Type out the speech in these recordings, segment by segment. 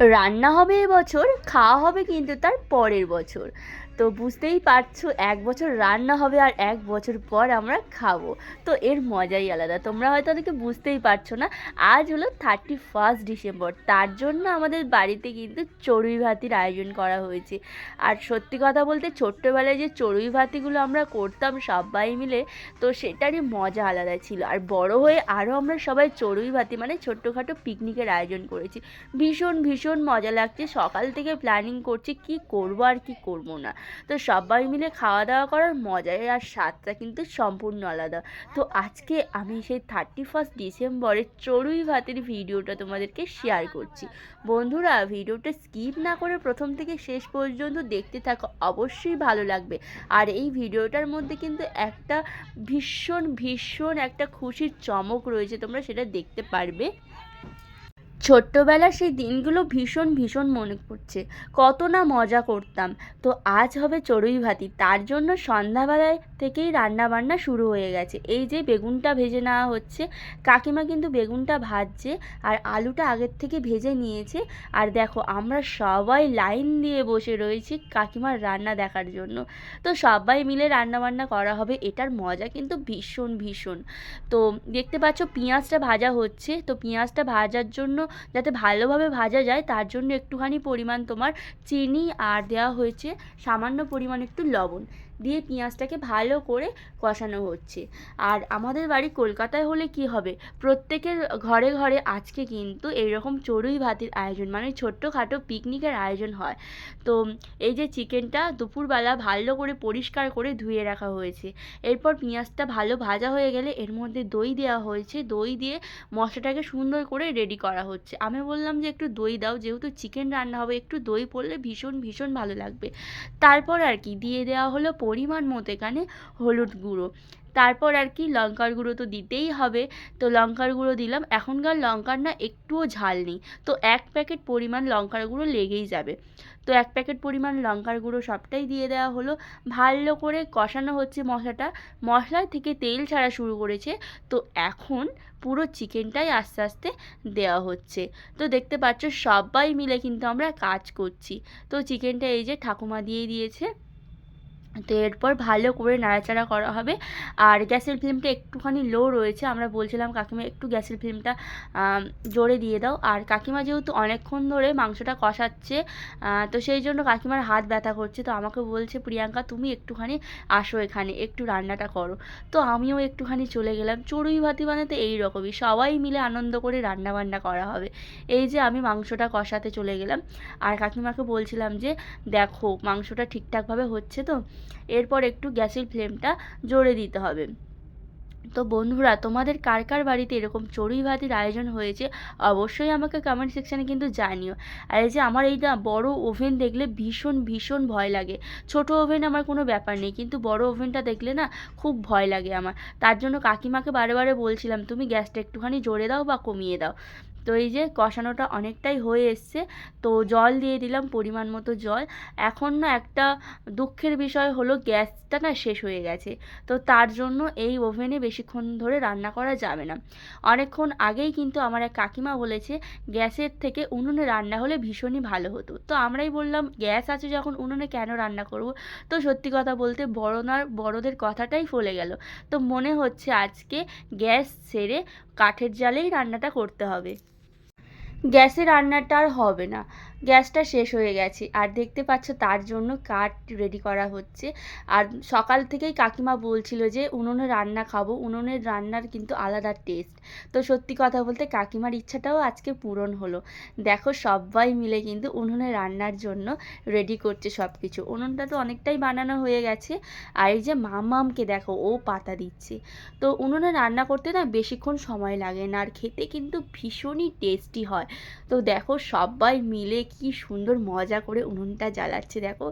রান্না হবে এবছর খাওয়া হবে কিন্তু তার পরের বছর। তো বুঝতেই পারছ, এক বছর রান্না হবে আর এক বছর পর আমরা খাব। তো এর মজাই আলাদা, তোমরা হয়তো ওদেরকে বুঝতেই পারছ না। আজ হলো থার্টি ফার্স্ট ডিসেম্বর তার জন্য আমাদের বাড়িতে কিন্তু চড়ুই ভাতির আয়োজন করা হয়েছে। আর সত্যি কথা বলতে ছোট্টবেলায় যে চড়ুই ভাতিগুলো আমরা করতাম সবাই মিলে, তো সেটারই মজা আলাদা ছিল। আর বড় হয়ে আরও আমরা সবাই চড়ুই ভাতি মানে ছোট্টখাটো পিকনিকের আয়োজন করেছি। ভীষণ ভীষণ মজা লাগছে, সকাল থেকে প্ল্যানিং করছি কি করব আর কি করব না। তো সবাই মিলে খাওয়া দাওয়া করার মজাই আর স্বাদটা কিন্তু সম্পূর্ণ আলাদা। তো আজকে আমি সেই থার্টি ফার্স্ট ডিসেম্বরের চড়ুই ভাতের ভিডিওটা তোমাদেরকে শেয়ার করছি। বন্ধুরা, ভিডিওটা স্কিপ না করে প্রথম থেকে শেষ পর্যন্ত দেখতে থাকো, অবশ্যই ভালো লাগবে। আর এই ভিডিওটার মধ্যে কিন্তু একটা ভীষণ ভীষণ একটা খুশির চমক রয়েছে, তোমরা সেটা দেখতে পারবে। ছোট্টবেলার সেই দিনগুলো ভীষণ ভীষণ মনে পড়ছে। কত না মজা করতাম। তো আজ হবে চড়ুই ভাতি। তার জন্য সন্ধ্যাবেলায় থেকেই রান্না বান্না শুরু হয়ে গেছে। এই যে বেগুনটা ভেজে নেওয়া হচ্ছে, কাকিমা কিন্তু বেগুনটা ভাজছে আর আলুটা আগের থেকে ভেজে নিয়েছে। আর দেখো, আমরা সবাই লাইন দিয়ে বসে রয়েছি কাকিমার রান্না দেখার জন্য। তো সবাই মিলে রান্না বান্না করা হবে। এটার মজা কিন্তু ভীষণ ভীষণ। তো দেখতে পাচ্ছ, পেঁয়াজটা ভাজা হচ্ছে। তো পেঁয়াজটা ভাজার জন্য যাতে ভালোভাবে ভাজা যায়, তার জন্য একটুখানি পরিমাণ তোমার চিনি আর দেওয়া হয়েছে সামান্য পরিমাণ একটু লবণ। দিয়ে পেঁয়াজটাকে ভালো করে কষানো হচ্ছে। আর আমাদের বাড়ি কলকাতায় হলে কি হবে? প্রত্যেকের ঘরে ঘরে আজকে কিন্তু এইরকম চড়ুই ভাতির আয়োজন মানে ছোট্টখাটো পিকনিকের আয়োজন হয়। তো এই যে চিকেনটা দুপুরবেলা ভালো করে পরিষ্কার করে ধুয়ে রাখা হয়েছে। এরপর পেঁয়াজটা ভালো ভাজা হয়ে গেলে এর মধ্যে দই দেওয়া হয়েছে। দই দিয়ে মশলাটাকে সুন্দর করে রেডি করা হচ্ছে। আমি বললাম যে একটু দই দাও, যেহেতু চিকেন রান্না হবে, একটু দই পড়লে ভীষণ ভীষণ ভালো লাগবে। তারপর আর কি, দিয়ে দেওয়া হলো পরিমাণ মতো এখানে হলুদ গুঁড়ো। তারপর আর কি লঙ্কার গুঁড়ো তো দিতেই হবে। তো লঙ্কার গুঁড়ো দিলাম। এখনকার লঙ্কার না একটুও ঝাল নেই। তো এক প্যাকেট পরিমাণ লঙ্কার গুঁড়ো লেগেই যাবে। তো এক প্যাকেট পরিমাণ লঙ্কার গুঁড়ো সবটাই দিয়ে দেওয়া হলো। ভালো করে কষানো হচ্ছে মশলাটা। মশলা থেকে তেল ছাড়া শুরু করেছে। তো এখন পুরো চিকেনটাই আস্তে আস্তে দেওয়া হচ্ছে। তো দেখতে পাচ্ছ সবাই মিলে কিন্তু আমরা কাজ করছি। তো চিকেনটা এই যে ঠাকুমা দিয়ে দিয়েছে। তো এরপর ভালো করে নাড়াচাড়া করা হবে। আর গ্যাসের ফ্লেমটা একটুখানি লো রয়েছে, আমরা বলছিলাম কাকিমা একটু গ্যাসের ফ্লেমটা জোরে দিয়ে দাও। আর কাকিমা যেহেতু অনেকক্ষণ ধরে মাংসটা কষাচ্ছে তো সেই জন্য কাকিমার হাত ব্যথা করছে। তো আমাকে বলছে, প্রিয়াঙ্কা, তুমি একটুখানি আসো এখানে, একটু রান্নাটা করো। তো আমিও একটুখানি চলে গেলাম। চড়ুই ভাতি বানাতে এই রকমই, সবাই মিলে আনন্দ করে রান্না বান্না করা হবে। এই যে আমি মাংসটা কষাতে চলে গেলাম। আর কাকিমাকে বলছিলাম যে, দেখো, মাংসটা ঠিকঠাকভাবে হচ্ছে তো? এরপর একটু গ্যাসের ফ্লেমটা জোরে দিতে হবে। তো বন্ধুরা, তোমাদের কার কার বাড়িতে এরকম চড়ুই ভাতির আয়োজন হয়েছে অবশ্যই আমাকে কমেন্ট সেকশানে কিন্তু জানিও। আর এই যে আমার এইটা বড় ওভেন দেখলে ভীষণ ভীষণ ভয় লাগে। ছোট ওভেন আমার কোনো ব্যাপার নেই, কিন্তু বড় ওভেনটা দেখলে না খুব ভয় লাগে আমার। তার জন্য কাকিমাকে বারে বারে বলছিলাম, তুমি গ্যাসটা একটুখানি জোরে দাও বা কমিয়ে দাও। তো এই যে কষানোটা অনেকটাই হয়ে এসছে, তো জল দিয়ে দিলাম পরিমাণ মতো জল। এখন না একটা দুঃখের বিষয় হলো গ্যাসটা না শেষ হয়ে গেছে, তো তার জন্য এই ওভেনে বেশিক্ষণ ধরে রান্না করা যাবে না। অনেকক্ষণ আগেই কিন্তু আমার এক কাকিমা বলেছে, গ্যাসের থেকে উনুনে রান্না হলে ভীষণই ভালো হতো। তো আমরাই বললাম, গ্যাস আছে যখন উনুনে কেন রান্না করব? তো সত্যি কথা বলতে বড়নার, বড়দের কথাটাই ফলে গেল। তো মনে হচ্ছে আজকে গ্যাস ছেড়ে কাঠের জালেই রান্নাটা করতে হবে। গ্যাসে রান্নাটা আর হবে না। গ্যাসটা শেষ হয়ে গেছে। আর দেখতে পাচ্ছ তার জন্য কাঠ রেডি করা হচ্ছে। আর সকাল থেকেই কাকিমা বলছিল যে, উনুনে রান্না খাব। উনুনের রান্নার কিন্তু আলাদা টেস্ট তো সত্যি কথা বলতে কাকিমার ইচ্ছাটাও আজকে পূরণ হলো। দেখো সবাই মিলে কিন্তু উনুনে রান্নার জন্য রেডি করছে সব কিছু উনুনটা তো অনেকটাই বানানো হয়ে গেছে। আর এই যে মামামকে দেখো, ও পাতা দিচ্ছে। তো উনুনে রান্না করতে না বেশিক্ষণ সময় লাগে না। আর খেতে কিন্তু ভীষণই টেস্টি হয়। তো দেখো সবাই মিলে কি সুন্দর মজা করে উনুনটা জ্বালাচ্ছে, দেখো।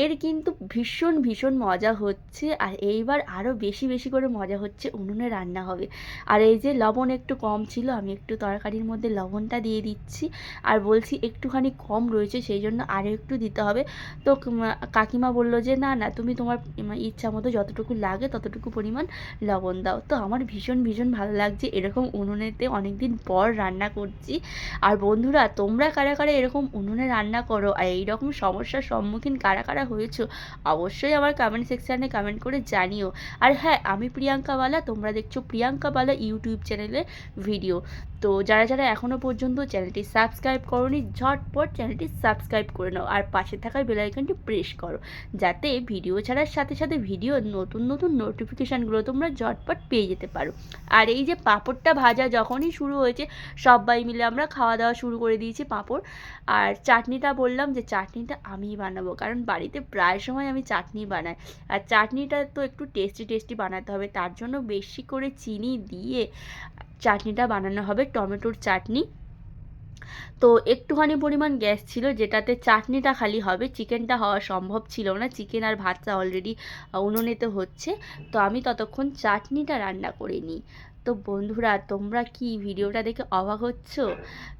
এর কিন্তু ভীষণ ভীষণ মজা হচ্ছে, আর এইবার আরও বেশি বেশি করে মজা হচ্ছে উনুনে রান্না হবে। আর এই যে লবণ একটু কম ছিল, আমি একটু তরকারির মধ্যে লবণটা দিয়ে দিচ্ছি, আর বলছি একটুখানি কম রয়েছে, সেই জন্য আরও একটু দিতে হবে। তো কাকিমা বলল যে, না না, তুমি তোমার ইচ্ছা মতো যতটুকু লাগে ততটুকু পরিমাণ লবণ দাও। তো আমার ভীষণ ভীষণ ভালো লাগছে এরকম উনুনেতে অনেক দিন পর রান্না করছি। আর বন্ধুরা, তোমরা কারা কারা এরকম উনুনে রান্না করো। আর এইরকম সমস্যার সম্মুখীন কারা কারা হয়েছো, অবশ্যই আমার কমেন্ট সেকশানে কমেন্ট করে জানিও। আর হ্যাঁ আমি প্রিয়াঙ্কা বালা, তোমরা দেখছ প্রিয়াঙ্কা বালা ইউটিউব চ্যানেলের ভিডিও তো যারা যারা এখনও পর্যন্ত চ্যানেলটি সাবস্ক্রাইব করোনি, ঝটপট চ্যানেলটি সাবস্ক্রাইব করে নাও। আর পাশে থাকা বেল আইকনটি প্রেস করো, যাতে ভিডিও ছাড়ার সাথে সাথে ভিডিও নতুন নতুন নোটিফিকেশানগুলো তোমরা ঝটপট পেয়ে যেতে পারো। আর এই যে পাঁপড়টা ভাজা যখনই শুরু হয়েছে, সবাই মিলে আমরা খাওয়া দাওয়া শুরু করে দিয়েছি পাঁপড়। আর চাটনিটা বললাম যে চাটনিটা আমিই বানাবো। কারণ বাড়িতে প্রায় সময় আমি চাটনি বানাই। আর চাটনিটা তো একটু টেস্টি টেস্টি বানাতে হবে। তার জন্য বেশি করে চিনি দিয়ে চাটনিটা বানানো হবে, টমেটোর চাটনি। তো একটুখানি পরিমাণ গ্যাস ছিল যেটাতে চাটনিটা খালি হবে। চিকেনটা হওয়া সম্ভব ছিল না। চিকেন আর ভাতটা অলরেডি উনুনেতে হচ্ছে। তো আমি ততক্ষণ চাটনিটা রান্না করে নিই। তো বন্ধুরা, তোমরা কি ভিডিওটা দেখে অবাক হচ্ছ?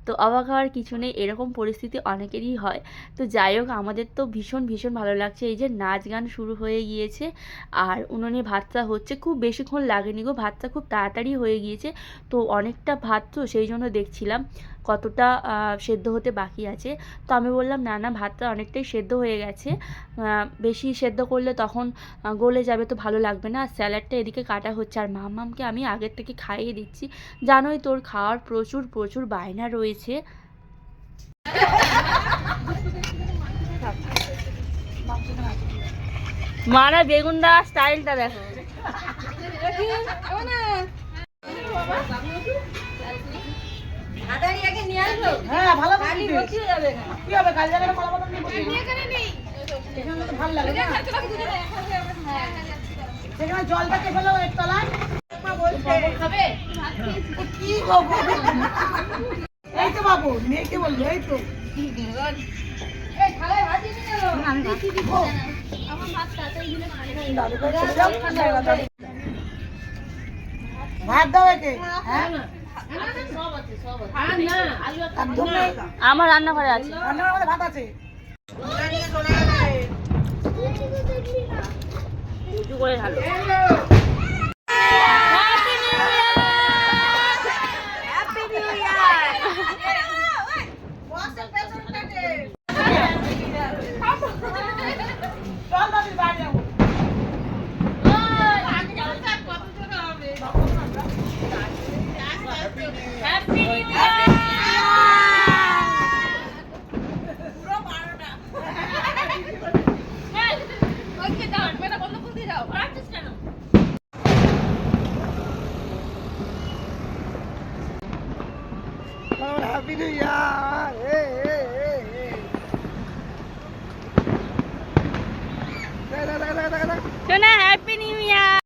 তো অবাক হওয়ার কিছু নেই, এরকম পরিস্থিতি অনেকেরই হয়। তো যাই হোক, আমাদের তো ভীষণ ভীষণ ভালো লাগছে। এই যে নাচ গান শুরু হয়ে গিয়েছে, আর উনুনে ভাতটা হচ্ছে, খুব বেশিক্ষণ লাগেনি গো, ভাতটা খুব তাড়াতাড়ি হয়ে গিয়েছে। তো অনেকটা ভাত তো সেই জন্য দেখছিলাম। কতটা সেদ্ধ হতে বাকি আছে। তো আমি বললাম, না না, ভাতটা অনেকটাই সেদ্ধ হয়ে গেছে। বেশি সেদ্ধ করলে তখন গলে যাবে তো ভালো লাগবে না। আর স্যালাডটা এদিকে কাটা হচ্ছে। আর মামামকে আমি আগের থেকে খাইয়ে দিচ্ছি। জানোই তোর খাওয়ার প্রচুর প্রচুর বায়না রয়েছে। মারা বেগুন দেওয়া স্টাইলটা দেখো। হ্যাঁ ভালো করে দিতে। কি হবে কাল জায়গাটা কলা পাতা নিয়ে বসে এখানে তো ভালো লাগে না। সেখানে জলটাকে ফেলো এর তলায়। মা কি গো এই তো বাবু মেয়েকে বলল এই তো। হয়ে। ভাত দাও একে। হ্যাঁ। আমার রান্নাঘরে আছে। ভাত আছে। উঁচু করে ঢালো। চল দাদি বাইরে যাব হ্যাপি নিউ ইয়ার এই এই এই এই দেখা দেখা দেখা দেখা শোনা হ্যাপি নিউ ইয়ার